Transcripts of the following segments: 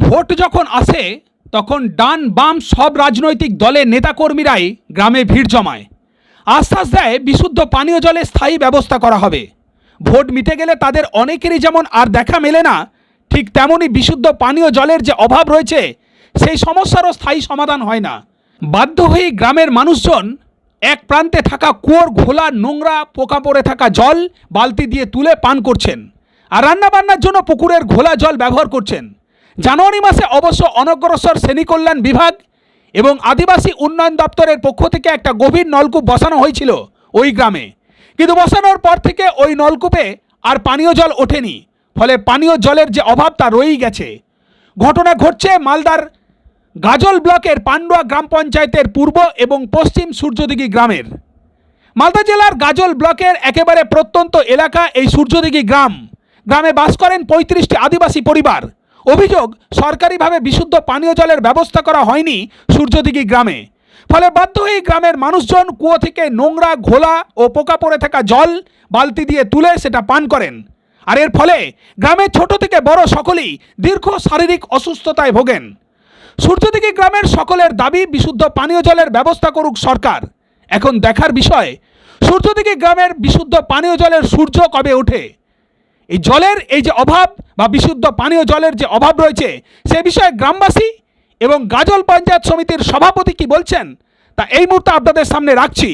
Vote যখন আসে, তখন ডান বাম সব রাজনৈতিক দলের নেতাকর্মীরাই গ্রামে ভিড় জমায়। আশ্বাস দেয় বিশুদ্ধ পানীয় জলের স্থায়ী ব্যবস্থা করা হবে। ভোট মিটে গেলে তাদের অনেকেরই যেমন আর দেখা মেলে না, ঠিক তেমনই বিশুদ্ধ পানীয় জলের যে অভাব রয়েছে, সেই সমস্যারও স্থায়ী সমাধান হয় না। বাধ্য হয়ে গ্রামের মানুষজন এক প্রান্তে থাকা কুয়োর ঘোলা নোংরা, পোকা পড়ে থাকা জল বালতি দিয়ে তুলে পান করছেন। আর রান্নাবান্নার জন্য পুকুরের ঘোলা জল ব্যবহার করছেন। জানুয়ারি মাসে অবশ্য অনগ্রসর শ্রেণি কল্যাণ বিভাগ এবং আদিবাসী উন্নয়ন দপ্তরের পক্ষ থেকে একটা গভীর নলকূপ বসানো হয়েছিল ওই গ্রামে। কিন্তু বসানোর পর থেকে ওই নলকূপে আর পানীয় জল ওঠেনি, ফলে পানীয় জলের যে অভাব তা রয়েই গেছে। ঘটনা ঘটছে মালদার গাজল ব্লকের পান্ডুয়া গ্রাম পঞ্চায়েতের পূর্ব এবং পশ্চিম সূর্যদিঘি গ্রামের। মালদা জেলার গাজল ব্লকের একেবারে প্রত্যন্ত এলাকা এই সূর্যদিঘি গ্রাম। গ্রামে বাস করেন পঁয়ত্রিশটি আদিবাসী পরিবার। অভিযোগ, সরকারিভাবে বিশুদ্ধ পানীয় জলের ব্যবস্থা করা হয়নি সূর্যদিঘি গ্রামে। ফলে বাধ্য হয়ে গ্রামের মানুষজন কুয়ো থেকে নোংরা ঘোলা ও পোকা পড়ে থাকা জল বালতি দিয়ে তুলে সেটা পান করেন। আর এর ফলে গ্রামের ছোট থেকে বড় সকলেই দীর্ঘ শারীরিক অসুস্থতায় ভোগেন। সূর্যদিঘি গ্রামের সকলের দাবি, বিশুদ্ধ পানীয় জলের ব্যবস্থা করুক সরকার। এখন দেখার বিষয়, সূর্যদিঘি গ্রামের বিশুদ্ধ পানীয় জলের সূর্য কবে ওঠে এই জলের এই যে অভাব বা বিশুদ্ধ পানীয় জলের যে অভাব রয়েছে সে বিষয়ে গ্রামবাসী এবং গাজল পঞ্চায়েত সমিতির সভাপতি কি বলছেন তা এই মুহূর্তে আপনাদের সামনে রাখছি।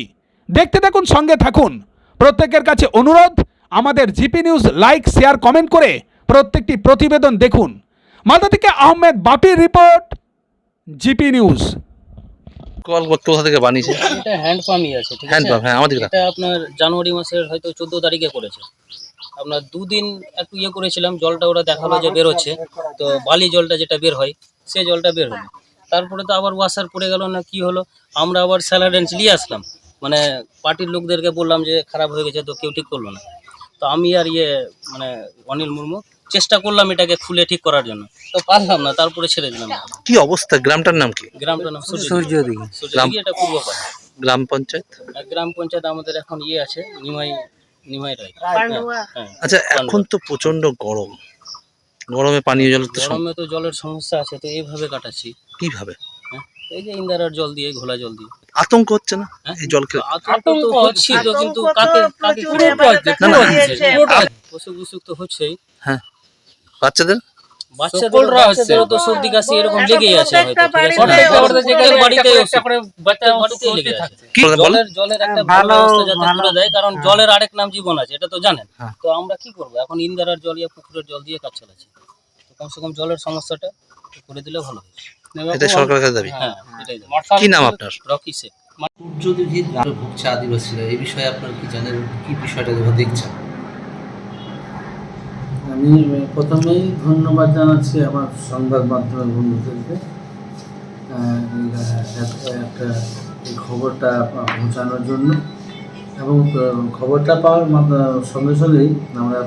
দেখতে থাকুন সঙ্গে থাকুন। প্রত্যেকের কাছে অনুরোধ আমাদের GP news like share comment করে প্রত্যেকটি প্রতিবেদন দেখুন। মালদা থেকে আহমেদ বাপির রিপোর্ট জিপি নিউজ। কল করতে কোথা থেকে বানিয়েছে? এটা হ্যান্ড পাম্পই আছে ঠিক হ্যান্ড পাম্প হ্যাঁ আমাদের এটা আপনার জানুয়ারি মাসের হয়তো চোদ্দ তারিখে করেছে। আপনার দুদিন একটু ইয়ে করেছিলাম জলটা ওরা দেখাল যে বেরোচ্ছে। তো বালি জলটা যেটা বের হয় সে জলটা বের হলো। তারপরে তো আবার ওয়াশার পড়ে গেল না কি হলো আমরা আবার স্যালাডেন্স নিয়ে আসলাম। মানে পার্টির লোকদেরকে বললাম যে খারাপ হয়ে গেছে তো কেউ ঠিক করল না। তো আমি আর ইয়ে মানে অনিল মুর্মু চেষ্টা করলাম এটাকে খুলে ঠিক করার জন্য। তো পারলাম না তারপরে ছেড়ে দিলাম। কি অবস্থা? গ্রামটার নাম কি? গ্রামটার নাম সূর্যদিঘি সূর্যদিঘি এটা পূর্ব পাড়া গ্রাম পঞ্চায়েত? আর গ্রাম পঞ্চায়েত আমাদের এখন ইয়ে আছে নিমাই হ্যাঁ, হ্যাঁ। আচ্ছা এখন তো প্রচণ্ড গরম। গরমে পানীয় জল তো গরমে তো জলের সমস্যা আছে তো এইভাবে কাটাচ্ছি। কীভাবে? হ্যাঁ এই যে ইন্দারার জল দিয়ে ঘোলা জল দিয়ে। আতঙ্ক হচ্ছে না হ্যাঁ? এই জলকে? আতঙ্ক হচ্ছে তো কিন্তু কাকে কাকে না, না, অসুখ বিসুখ তো হচ্ছেই। হ্যাঁ। বাচ্চাদের? বাচ্চাদের বাচ্চাদেরও তো সর্দি কাশি এরকম লেগেই আছে হয়তো। ঠিক আছে। না? প্রত্যেক বাড়িতেই বাড়িতেই লেগে আছে। কি? বলেন? বলেন জলের জলের একটা ভালো ব্যবস্থা যাতে করে দেয় কারণ জলের আরেক নাম জীবন আছে এটা তো জানেন। হ্যাঁ। তো আমরা কি করব? এখন ইন্দারার জল ইয়া পুকুরের জল দিয়ে কাজ চালাচ্ছি। তো কমসে কম জলের সমস্যাটা করে দিলে ভালো হয়। এটা সরকারের কাছে দাবি। হ্যাঁ এটাই কি নাম আপনার? রকি শেখ। সূর্যদিঘির ভুগছে আদিবাসীরা। এই বিষয়ে আপনার কি জানেন? কি বিষয়টা দেখছেন? আমি প্রথমেই ধন্যবাদ জানাচ্ছি আমার সংবাদ মাধ্যমের বন্ধুদেরকে একটা এই খবরটা পৌঁছানোর জন্য। এবং খবরটা পাওয়ার সঙ্গে সঙ্গেই আমরা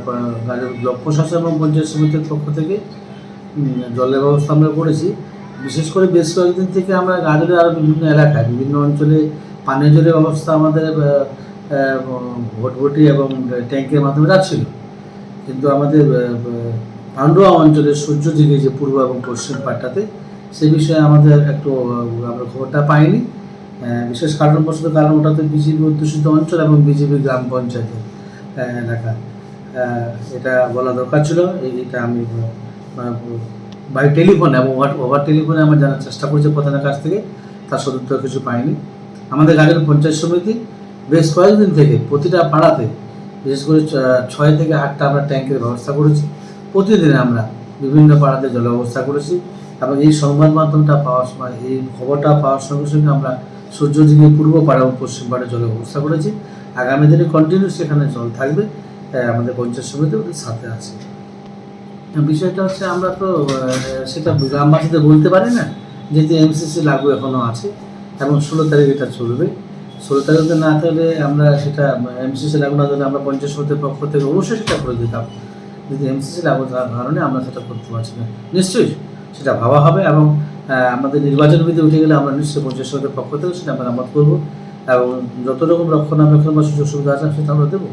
গাজর ব্লক প্রশাসন এবং পঞ্চায়েত সমিতির পক্ষ থেকে জলের ব্যবস্থা আমরা করেছি। বিশেষ করে বেশ কয়েকদিন থেকে আমরা গাজরের আরও বিভিন্ন এলাকায় বিভিন্ন অঞ্চলে পানীয় জলের ব্যবস্থা আমাদের আহ, এবং ট্যাঙ্কের মাধ্যমে রাখছিল কিন্তু আমাদের পান্ডুয়া অঞ্চলের সূর্য দিকে যে পূর্ব এবং পশ্চিম পাটটাতে, সে বিষয়ে আমাদের একটু আমরা খবরটা পাইনি। বিশেষ কারণবশত কারণ ওটাতে বিজেপি অধ্যুষিত অঞ্চল এবং বিজেপি গ্রাম পঞ্চায়েতের এলাকা। এটা বলা দরকার ছিল। এটা আমি বাই টেলিফোন এবং ওভার টেলিফোনে আমার জানার চেষ্টা করেছি প্রধানের কাছ থেকে। তার সদুত্তর কিছু পাইনি। আমাদের গাজর পঞ্চায়েত সমিতি বেশ কয়েকদিন থেকে প্রতিটা পাড়াতে বিশেষ করে ছয় থেকে আটটা আমরা ট্যাঙ্কের ব্যবস্থা করেছি। প্রতিদিন আমরা বিভিন্ন পাড়াতে জল ব্যবস্থা করেছি এবং এই সংবাদ মাধ্যমটা পাওয়ার সময় এই খবরটা পাওয়ার সঙ্গে সঙ্গে আমরা সূর্য দিকে পূর্ব পাড়া এবং পশ্চিম পাড়ে জলের ব্যবস্থা করেছি। আগামী দিনে কন্টিনিউ সেখানে জল থাকবে আহ, আমাদের পঞ্চায়েত সমিতি ওদের সাথে আছে। বিষয়টা হচ্ছে আমরা তো সেটা গ্রামবাসীদের বলতে পারি না যেহেতু এমসিসি লাগু এখনও আছে এবং ষোলো তারিখ এটা চলবে। তারিখে না থাকলে আমরা সেটা এমসিসি লাগু না থাকলে আমরা পঞ্চায়েত সমিতির পক্ষ থেকে অবশ্যই সেটা করে দিতাম। যদি এমসিসি লাগু থাকার কারণে আমরা সেটা করতে পারছি না। নিশ্চয়ই সেটা ভাবা হবে এবং আমাদের নির্বাচন বিধি উঠে গেলে আমরা নিশ্চয়ই পঞ্চায়েত সমিতির পক্ষ থেকে সেটা মেরামত করব এবং যত রকম রক্ষণাবেক্ষণ বা সুযোগ সুবিধা আছে সেটা আমরা দেবো।